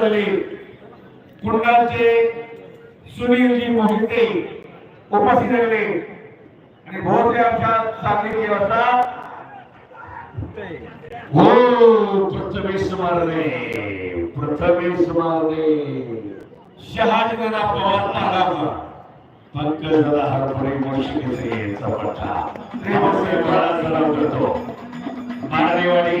झाले कुंडाचे सुनीलजी मोहिते उपस्थित झाले आणि भोवते आमच्या चांगली व्यवस्था हो प्रथमेश मारले प्रथमेश मारले शहाजगना पवार तारावा पंकज दादा हरपडे मोशिकेचे चपटा. प्रेमसे बळा सराव करतो. मानदेवाडी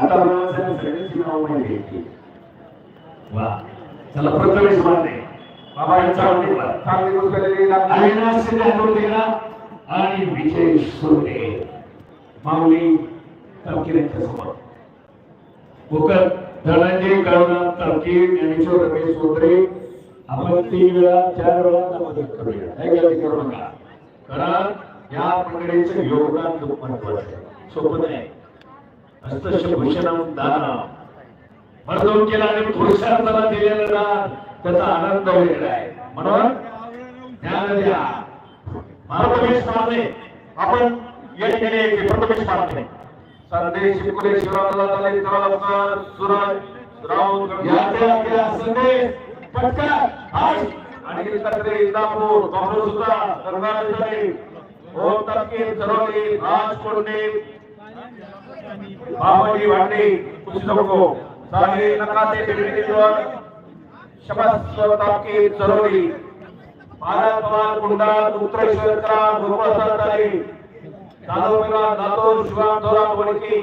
आता बाळासाहेब सगळ्यांची नाव माहिती घ्यायची वा. चला प्रथमेश मारणे बाबा यांचा आवडीचा चांगली गोष्ट अविनाश शिंदे अनुमती करा आणि विजय सुरे माऊली तपकिऱ्यांच्या समोर. मुकत धनंजय करुणा तपकीर ज्ञानेश्वर रमेश सोदरे. आपण तीन वेळा चार वेळा मदत करूया. गलती करू नका. कारण या मंडळीचं योगदान खूप महत्वाचं आहे. सोपं नाही. हस्तश भूषणम दानम मर्दून केला आणि पुरुषार्थाला दिलेला दान त्याचा आनंद वेगळा आहे. म्हणून ज्ञान द्या. मार्गवेश मारणे आपण या ठिकाणी एक प्रथमेश मारणे संदेश शिवकुले शिवराला झाले लवकर सुरज राऊत या त्या संदेश. पटका आज आणि तक्रे इंदापूर काँग्रेस सुद्धा. करणार झाले ओम तपकीर चरोली राज कोंडे. बाबाजी वांडे पुस्तको सारे नकाते बिल्डिंगवर शबस तापकी चरोली भारत पवार कुंडा उत्तरेश्वरचा गोपाळसातारी दादोबा दातो शिवाम दोरा वडकी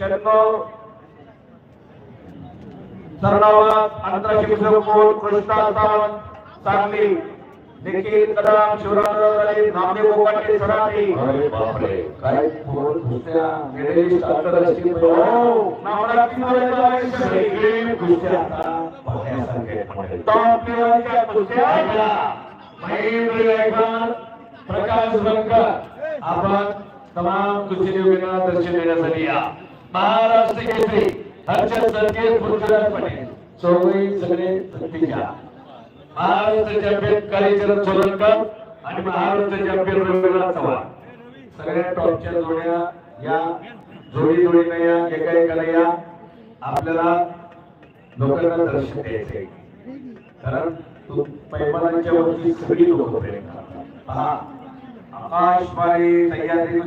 चन्नो. सरणावत आंतरराष्ट्रीय कुस्ती कृष्णा सावंत सांगली. निखिल कदम शिवराज नामदेव गोपाटे सराठी अरे बापरे काय पोर कुस्त्या गणेश आंतरराष्ट्रीय हो नवरात्री सगळे पाहण्यासारखे महेंद्र गायकवाड, प्रकाश आपण तमाम कुस्तीयोगिकांना दर्शन देण्यासाठी या. महाराष्ट्र केसरी हर्षद सरके पृथ्वीराज पाटील. चौघही सगळे महाराष्ट्र चॅम्पियन कालीचरण सोलनकर आणि महाराष्ट्र चॅम्पियन रविंद्रनाथ चव्हाण सगळ्या टॉपच्या जोड्या या जोडी जोडीने या एका एकाला या. आपल्याला लोकांना दर्शन द्यायचे कारण तू पैमानाच्या वरती सगळी लोक प्रेम करतात. पहा आकाशवाणी सह्याद्री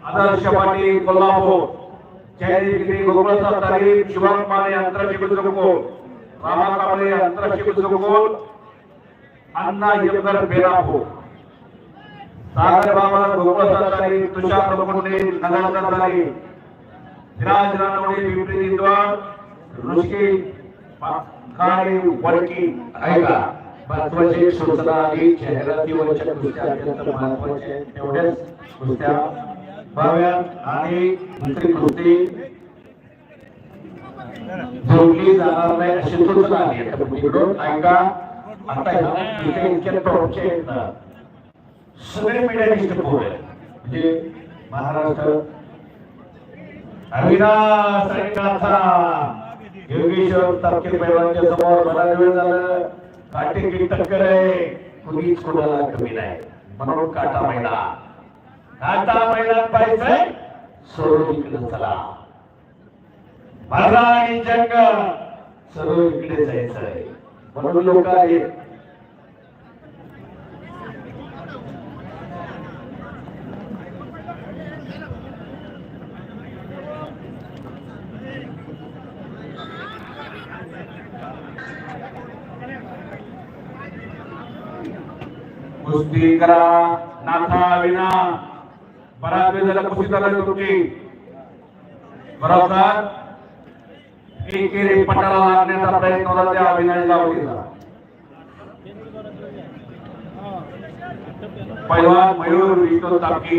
आदर्श पाटील कोल्हापूर. जयदेवी गोकुळचा तारीख शुभम माने आंतरराष्ट्रीय कुस्ती कांबळे आंतरराष्ट्रीय कुस्ती अण्णा यमगर सागर बाबा तुषार लोखंडे नगरकर रानवडे काळे वडकी ऐका. अत्यंत तेवढ्याच कुस्त्या व्हाव्यात आणि दुसरी कृती जोडली जाणार नाही अशी सूचना आली आहे. ऐका आता इथे इतके टॉपचे आहेत ना. सगळे मीडिया पोर आहेत. म्हणजे महाराष्ट्र अविनाश आणि योगेश्वर तारखे पैलवानच्या समोर बराच वेळ झालं. काटे की टक्कर आहे? कुणीच कुणाला कमी नाही. म्हणून काटा मैदान. काटा मैदान पाहिजे सर्व इकडे चला. माझा आणि जंग सर्व इकडे जायचं आहे. म्हणून लोक आहेत. कुस्ती करा नाथा विना. बराच वेळ झाला कुस्ती चालू तुमची बरोबर? एकेरी पटाला लागण्याचा प्रयत्न होता त्या अभिनयला होता पहिलवान मयूर विष्णू तापकी.